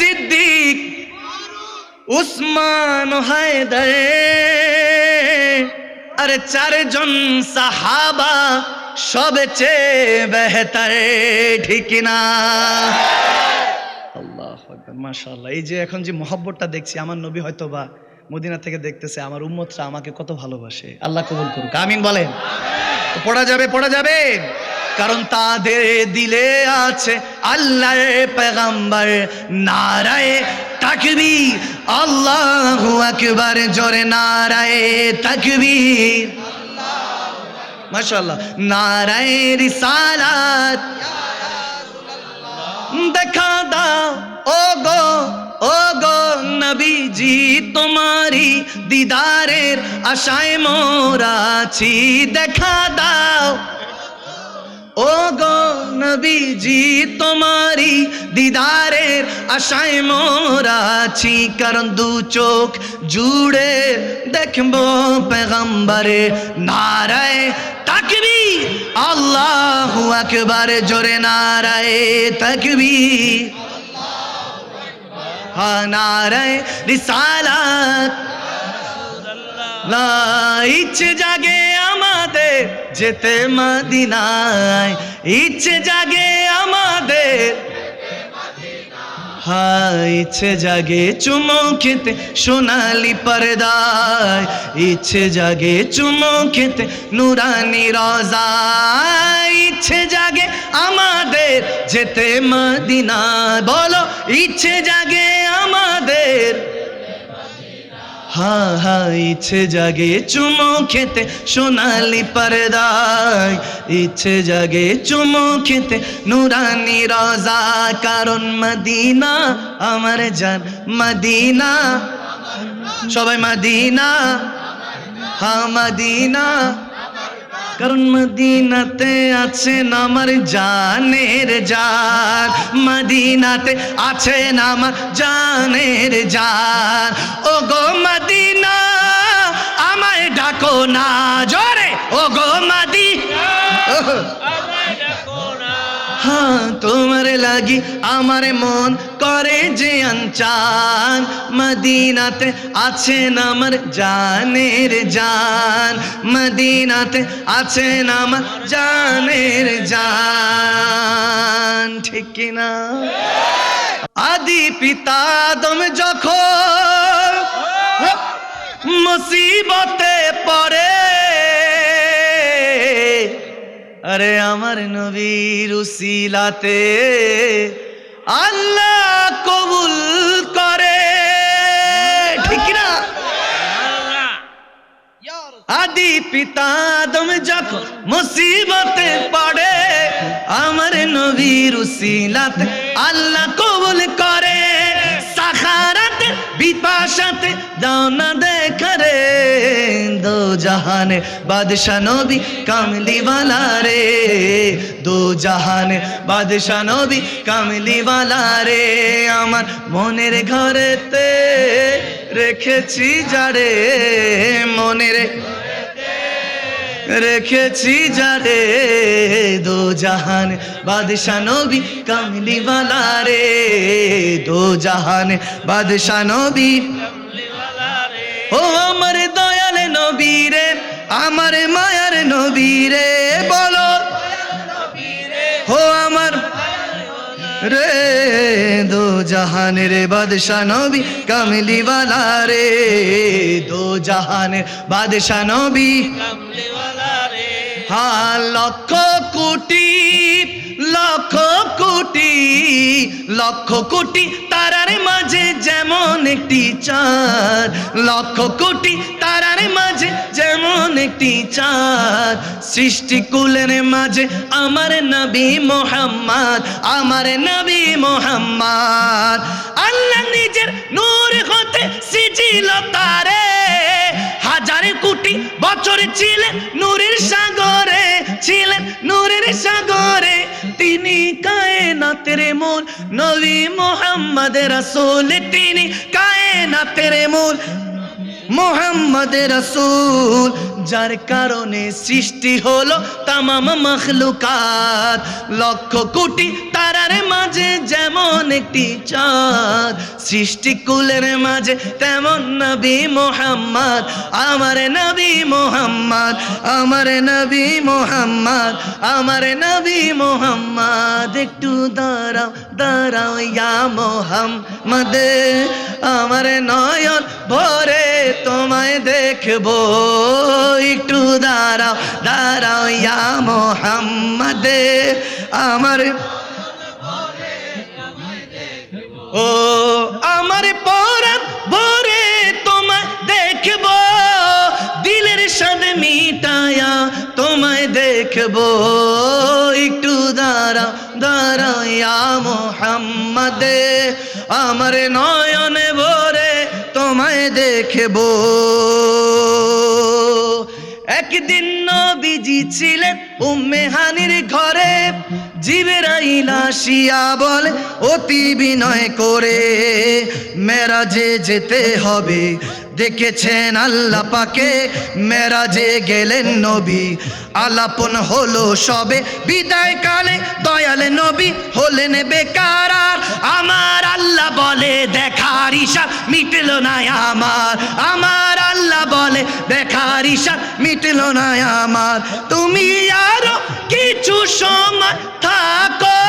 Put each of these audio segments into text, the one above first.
সিদ্দিক, উসমান হায়দার। আরে চারজন সাহাবা সবচেয়ে বেহতার, ঠিক না? আল্লাহ মাশাআল্লাহ। এই যে এখন যে মহব্বতটা দেখছি, আমার নবী হয়তো বা মদিনা থেকে দেখতেছে, আমার উম্মতরা আমাকে কত ভালোবাসে। আল্লাহ কবুল করুক, আমিন বলেন। পড়া যাবে পড়া যাবে। কারণ তাদের দিলে আছে আল্লাহর পেগাম্বার নারায়ে তাকবীর। আল্লাহু আকবার, জোরে নারায়ে তাকবীর। মাশাআল্লাহ, নারায়ে রিসালাত। দেখা দাও ও গো ও গো নবীজি তোমারি দিদারের আশায় মোরাছি দেখা দাও। ও গো নবীজি তোমারি দিদারের আশায় মোরাছি কারণ দু চোখ জুড়ে দেখব পেগম্বরে নারায় তাকবি আল্লাহু আকবার, জোরে নারায় তাকবি নারায় রিসালাত। ইচ্ছে জাগে আমাদের যেতে মদিনায়। ইচ্ছে জাগে আমাদের। ইচ্ছে জাগে চুমো খেতে সোনালি পর্দায়। ইচ্ছে জাগে চুমো খেতে নুরানি রজায়। ইচ্ছে জাগে যেতে মদিনায় বলো, ইচ্ছে জাগে আমাদের। হা হা, ইচ্ছে জাগে চুমো খেতে, সোনালি পর্দায়। ইচ্ছে জাগে চুমো খেতে, নুরানি রজা, কারণ মদিনা আমার জান, মদিনা। সবাই মদিনা। হা, মদিনা। কারণ মদিনাতে আছেন আমার জানের জান। মদিনাতে আছে আমার জানের জান। ও গো মদিনা, আমায় ডাকো না জোরে। ও গো মাদি হ্যাঁ তোমার লাগি আমার মন করে যে আনচান। মদিনাতে আছেন আমার জানের জান। মদিনাতে আছেন আমার জানের জান। ঠিক কিনা আদি পিতা দম যখন মুসিবতে আরে আমার নবীর উসিলাতে আল্লাহ কবুল করে। ঠিক না আদি পিতা দম যখন মুসিবতে পড়ে, আমার নবীর উসিলাতে আল্লাহ কবুল দানা দাও না দেখারে দো জাহানে বাদশা নবী কামলিওয়ালা রে। দো জাহানে বাদশা নবী কামলিওয়ালা রে, আমার মনের ঘরেতে রেখেছি যারে, মনের রেখেছি যারে দো জাহান। বাদশা নবী কামলিওয়ালা রে, দো জাহান। বাদশা নবী ও আমার দয়াল নবী রে, আমার মায়ার নবী রে, বলো। ও আমার রে, দো জাহান রে বাদশা নবী কামলিওয়ালা রে, দো জাহান। বাদশা নবী হ্যাঁ লক্ষ কোটি লক্ষ কোটি লক্ষ কোটি তারার মাঝে যেমন একটি চাঁদ, লক্ষ কোটি তারার মাঝে যেমন একটি চাঁদ, সৃষ্টি কুলের মাঝে আমার নবী মোহাম্মদ, আমার নবী মোহাম্মদ। আল্লাহ নিজের নূর হতে সিজিল তারে। হাজার কোটি বছর ছিলেন নূরের সাগরে। সাগরে তিনি কায়নাতের মূল নবী মোহাম্মদ রাসূল। তিনি কায়নাতের মূল মোহাম্মদ রসুল। যার কারণে সৃষ্টি হলো তামাম মখলুকাত। লক্ষ কোটি তারার মাঝে যেমন একটি চাঁদ, সৃষ্টি কুলের মাঝে তেমন নবী মোহাম্মদ। আমার নবী মোহাম্মদ, আমার নবী মোহাম্মদ, আমার নবী মোহাম্মদ। একটু দাঁড়াও দাঁড়াও ইয়া মোহাম্মদ। আমার নয়ন ভরে তোমায় দেখব, একটু দাঁড়াও দাঁড়াও ইয়া মোহাম্মদ, আমার ও, আমার পরাণ ভরে তোমায় দেখব, দিলের সাথে মিটায়া তোমায় দেখব, একটু দাঁড়াও দাঁড়াও ইয়া মোহাম্মদে, আমার নয়নে তোমায় দেখব। একদিন নবীজি ছিলেন উম্মে হানির ঘরে, জিবেরাইল আসিয়া বলে, অতি বিনয় করে মেরাজে যেতে হবে। দেখেছেন আল্লাহ পাকে মেরাজে গেলেন নবী। আলাপন হলো সবে, বিদায় কালে দয়াল নবী হলেন বেকার। আমার আল্লাহ বলে দেখার ইশা মিটলো না আমার। আমার আল্লাহ বলে, দেখার ইশা মিটলো না আমার। তুমি আরও কিছু সময় থাকো,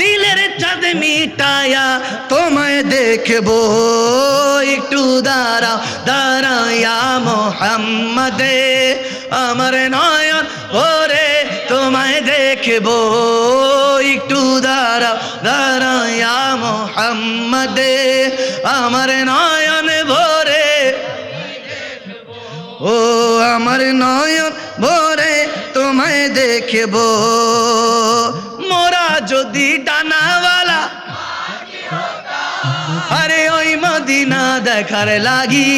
দিলের চাঁদ মিটায়া তোমায় দেখব। একটু দাঁড়াও, দাঁড়াইয়া মোহাম্মদে, আমার নয়ন ওরে তোমায় দেখব। একটু দাঁড়াও দাঁড়াইয়া মোহাম্মদে আমার নয়ন ভরে। ও আমার নয়ন ভরে তোমায় দেখব। মোরা যদি ডানাওয়ালা, আরে ওই মদিনা দেখার লাগি।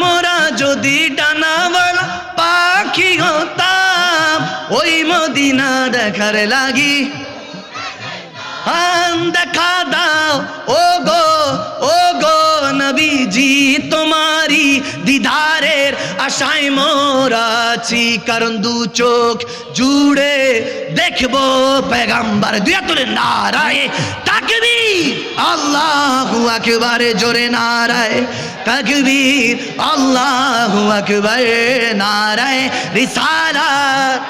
মোরা যদি ডানাওয়ালা, পাখি হতাম, ওই মদিনা দেখার লাগি। দেখা দাও। ও গো ও গো নবীজি তোমারি দিদারের আশায় মোরাছি কারণ দু চোখ জুড়ে দেখব পেগাম্বার। দুই তুলে নারায়, তাকবীর। আল্লাহু আকবার, জোরে নারায়, তাকবীর। আল্লাহু আকবার, নারায়, রিসালাত।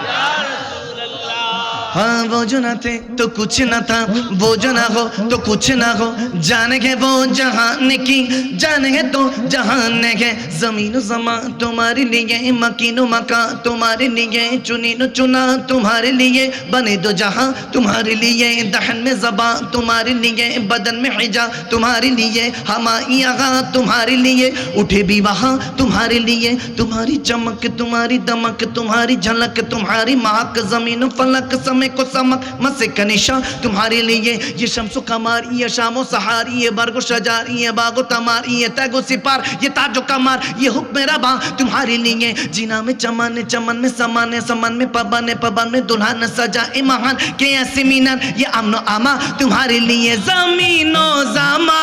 हाँ वो जो ना थे तो कुछ ना था, वो जो ना हो तो कुछ ना हो। जाने के वो जहान की, जाने है तो जहान है। ज़मीन जमा तुम्हारे लिए, मकीनो मका तुम्हारे लिए चुनीनो चुना तुम्हारे लिए। बने दो जहाँ तुम्हारे लिए, दहन में जबा तुम्हारे लिए, बदन में हिजा तुम्हारे लिए हमारी यहाँ तुम्हारे लिए। उठे भी वहाँ तुम्हारे लिए, तुम्हारी चमक, तुम्हारी दमक, तुम्हारी झलक, तुम्हारी महक ज़मीन फलक समय को समक मसे कनिशा तुम्हारे लिए ये शमसो कमार, ये शामो सहारी, ये बरगो शजारी, ये बागो तमारी, ये तैगो सिपार, ये ताजो कमार, ये हुक्म रबा। तुम्हारे लिए जीना में चमन चमन में समान, समन में पबन पबन में दुल्हन, सजा ए महान के ऐसे मीनर, ये अमनो आमा। तुम्हारे लिए जमीनो जमा,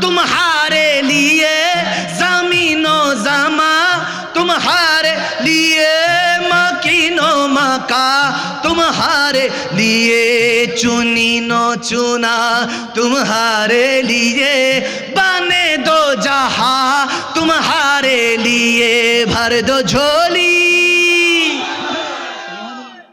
तुम्हारे लिए जमीनो जमा, तुम्हारे लिए तुम्हारे लिए चुनी नो चुना तुम्हारे लिए बने दो जहा तुम्हारे लिए भर दो झोली